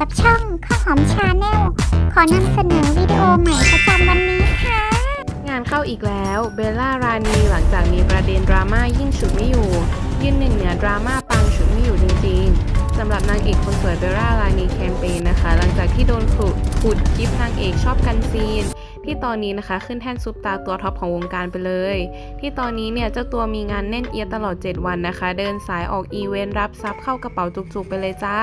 กับช่องข้าวหอมชาแนลขอนำเสนอวิดีโอใหม่ประจำวันนี้ค่ะ งานเข้าอีกแล้วเบลล่ารานีหลังจากมีประเด็นดราม่ายิ่งฉุดไม่อยู่ ยืนหนึ่งเหนือดราม่าปังฉุดไม่อยู่จริงๆสำหรับนางเอกคนสวยเบลล่ารานีแคมเปญนะคะ หลังจากที่โดนขุดขุดคลิปนางเอกชอบกันซีน ที่ตอนนี้นะคะขึ้นแท่นซุปตาตัวท็อปของวงการไปเลย ที่ตอนนี้เนี่ยเจ้าตัวมีงานแน่นเอียดตลอด 7 วันนะคะ เดินสายออกอีเวนต์รับทรัพย์เข้ากระเป๋าจุกๆไปเลยจ้า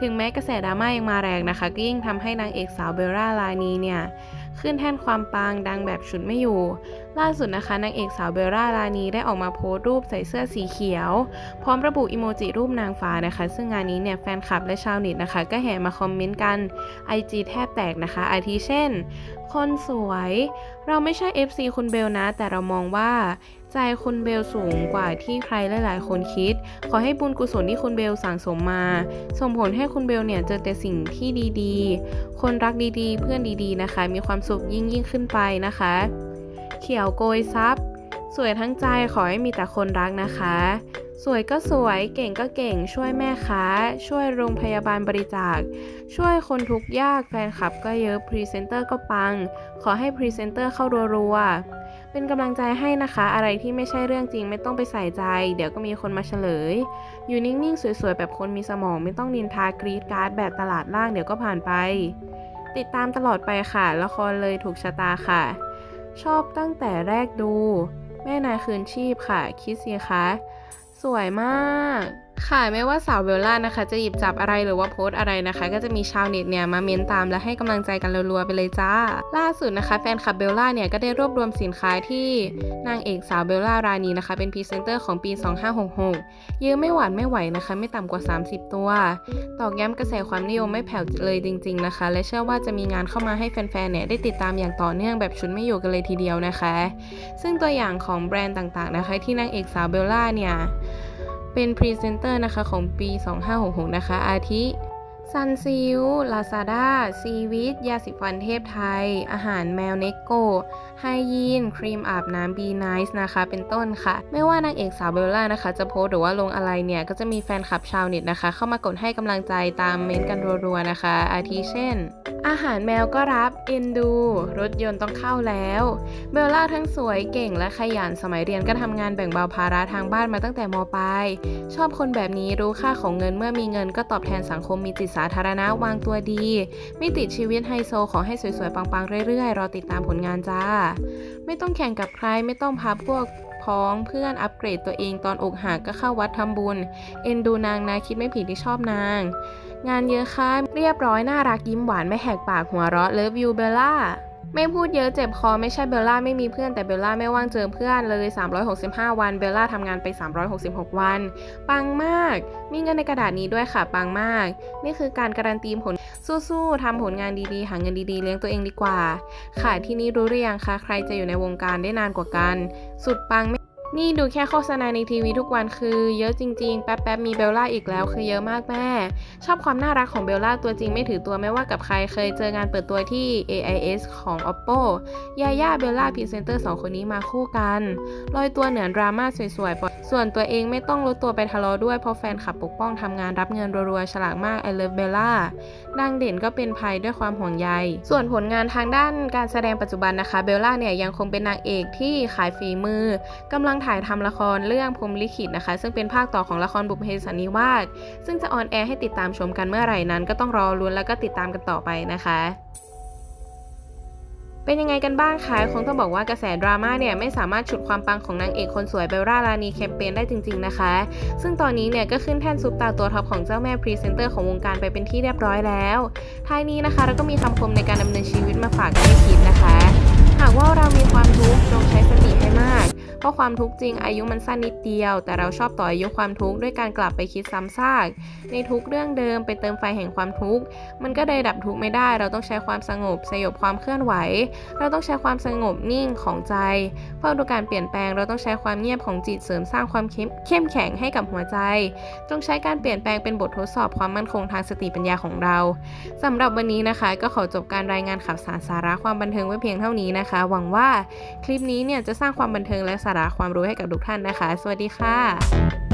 ถึงแม้กระแสดราม่ายังมาแรงนะคะ ก็ยิ่งทำให้นางเอกสาวเบลล่าลานีเนี่ยขึ้นแท่นความปังดังแบบฉุดไม่อยู่ ล่าสุดนะคะนางเอกสาวเบลล่ารานีได้ออกมาโพสต์รูปใส่เสื้อสีเขียว พร้อมระบุอิโมจิรูปนางฟ้านะคะ ซึ่งงานนี้เนี่ยแฟนคลับและชาวเน็ตนะคะ ก็แห่มาคอมเมนต์กัน IG แทบแตกนะคะ อาทิเช่น คนสวย เราไม่ใช่ FC คุณเบลนะ แต่เรามองว่าใจคุณเบลสูงกว่าที่ใครหลาย ๆ คนคิด ขอให้บุญกุศลที่คุณเบลสั่งสมมา ส่งผลให้คุณเบลเนี่ยเจอแต่สิ่งที่ดี ๆ คนรักดี ๆ เพื่อนดี ๆ นะคะ มีความสุขยิ่งยิ่งขึ้นไปนะคะ เขียวโกยซับสวยทั้งใจขอให้มีแต่คนรักนะคะ สวยก็สวยเก่งก็เก่ง ช่วยแม่ค้า ช่วยโรงพยาบาลบริจาค ช่วยคนทุกยากแฟนคลับก็เยอะพรีเซนเตอร์ก็ปัง ขอให้พรีเซนเตอร์เข้ารัวๆเป็นกำลังใจให้นะคะ อะไรที่ไม่ใช่เรื่องจริงไม่ต้องไปใส่ใจ เดี๋ยวก็มีคนมาเฉลย อยู่นิ่งๆ สวยๆ แบบคนมีสมองไม่ต้องนินทากรีดการ์ดแบบตลาดล่างเดี๋ยวก็ผ่านไป ติดตามตลอดไปค่ะละครเลยถูกชะตาค่ะ ชอบตั้งแต่แรกดู แม่นายคืนชีพค่ะ คิดสิคะ สวยมากค่ะไม่ว่าสาวเบลล่านะคะ จะหยิบจับอะไรหรือว่าโพสอะไรนะคะ ก็จะมีชาวเน็ตเนี่ยมาเม้นตามและให้กำลังใจกันรัวๆไปเลยจ้า ล่าสุดนะคะแฟนคลับเบลล่าเนี่ยก็ได้รวบรวมสินค้าที่นางเอกสาวเบลล่ารานีนะคะ เป็นพรีเซนเตอร์ของปี 2566 เยอะไม่หวานไม่ไหวนะคะ ไม่ต่ำกว่า 30 ตัว ตอกย้ำกระแสความนิยมไม่แผ่วเลยจริง ๆนะคะ และเชื่อว่าจะมีงานเข้ามาให้แฟนๆเนี่ยได้ติดตามอย่างต่อเนื่องแบบชุดไม่อยู่กันเลยทีเดียวนะคะ ซึ่งตัวอย่างของแบรนด์ต่างๆนะคะ ที่นางเอกสาวเบลล่าเนี่ย เป็นพรีเซนเตอร์นะคะของปี 2566 นะคะ อาทิซันซิลลาซาด้าซีวิตยาสีฟันเทพไทย อาหารแมวเนโกไฮยีน ครีมอาบน้ำบีไนส์นะคะ เป็นต้นค่ะ ไม่ว่านางเอกสาวเบลล่านะคะ จะโพสหรือว่าลงอะไรเนี่ย ก็จะมีแฟนคลับชาวเน็ตนะคะ เข้ามากดให้กำลังใจตามเม้นต์กันรัวๆนะคะ อาทิเช่น อาหารแมวก็รับเอ็นดู รถยนต์ต้องเข้าแล้ว เบลล่าทั้งสวยเก่งและขยันสมัยเรียนก็ทำงานแบ่งเบาภาระทางบ้านมาตั้งแต่มปลาย ชอบคนแบบนี้รู้ค่าของเงินเมื่อมีเงินก็ตอบแทนสังคมมีจิตสาธารณะวางตัวดีไม่ติดชีวิตไฮโซขอให้สวยๆ ปังๆ เรื่อยๆ รอติดตามผลงานจ้า ไม่ต้องแข่งกับใครไม่ต้องพาพวก พ้องเพื่อนอัปเกรดตัวเองตอนอกหักก็เข้าวัดทำบุญ เอ็นดูนางนะคิดไม่ผิดที่ชอบนาง งานเยอะค่ะเรียบร้อยน่ารักยิ้มหวานไม่แหกปากหัวเราะเลิฟยูเบลล่า ไม่พูดเยอะเจ็บคอไม่ใช่เบลล่าไม่มีเพื่อนแต่เบลล่าไม่ว่างเจอเพื่อนเลย 365 วันเบลล่าทำงานไป 366 วัน ปังมาก มีเงินในกระดาษนี้ด้วยค่ะ ปังมาก นี่คือการการันตีผลสู้ๆทำผลงานดีๆ หาเงินดีๆ เลี้ยงตัวเองดีกว่า ค่ะที่นี่รู้หรือยังคะใครจะอยู่ในวงการได้นานกว่ากัน สุดปัง นี่ดูแค่โฆษณาในทีวีทุกวันคือเยอะจริงๆ แป๊บๆมีเบลล่าอีกแล้วคือเยอะมากแม่ ชอบความน่ารักของเบลล่าตัวจริงไม่ถือตัวไม่ว่ากับใครเคยเจองานเปิดตัวที่ AIS ของ Oppo ยาย่าเบลล่าพรีเซนเตอร์สองคนนี้มาคู่กันลอยตัวเหนือดราม่าสวยๆ ส่วนตัวเองไม่ต้องลดตัวไปทะเลาะด้วยเพราะแฟนขับปกป้องทำงานรับเงินรัวๆฉลาดมาก I love Bella ดังเด่นก็เป็นภัยด้วยความห่วงใย ส่วนผลงานทางด้านการแสดงปัจจุบันนะคะเบลล่าเนี่ยยังคงเป็นนางเอกที่ขายฝีมือกำลังถ่ายทำละครเรื่องพรมลิขิตนะคะ ซึ่งเป็นภาคต่อของละครบุพเพสันนิวาสซึ่งจะออนแอร์ให้ติดตามชมกันเมื่อไหร่นั้น ก็ต้องรอลุ้นแล้วก็ติดตามกันต่อไปนะคะ เป็นยังไงกันบ้างคะคงต้องบอกว่ากระแสดราม่าเนี่ยไม่สามารถฉุดความปังของนางเอกคนสวยเบลล่าลานีแคมเปญได้จริงๆนะคะ ซึ่งตอนนี้เนี่ยก็ขึ้นแท่นซุปตาตัวท็อปของเจ้าแม่พรีเซนเตอร์ของวงการไปเป็นที่เรียบร้อยแล้วท้ายนี้นะคะเราก็มีคำคมในการดำเนินชีวิตมาฝากให้คิดนะคะ หากว่าเรามีความทุกข์จงใช้สติให้มาก ราะความทุกข์จริงอายุมันสั้นนิดเดียว แต่เราชอบต่ออายุความทุกข์ด้วยการกลับไปคิดซ้ำซาก ในทุกเรื่องเดิมไปเติมไฟแห่งความทุกข์ มันก็เลยดับทุกข์ไม่ได้ เราต้องใช้ความสงบสยบความเคลื่อนไหว เราต้องใช้ความสงบนิ่งของใจเฝ้าดูการเปลี่ยนแปลง เราต้องใช้ความเงียบของจิตเสริมสร้างความเข้มแข็งให้กับหัวใจ จงใช้การเปลี่ยนแปลงเป็นบททดสอบความมั่นคงทางสติปัญญาของเราสำหรับวันนี้นะคะ ก็ขอจบการรายงานข่าวสารสาระความบันเทิงไว้เพียงเท่านี้นะคะ หวังว่าคลิปนี้เนี่ยจะสร้างความบันเทิงและสาระความรู้ให้กับทุกท่านนะคะ สวัสดีค่ะ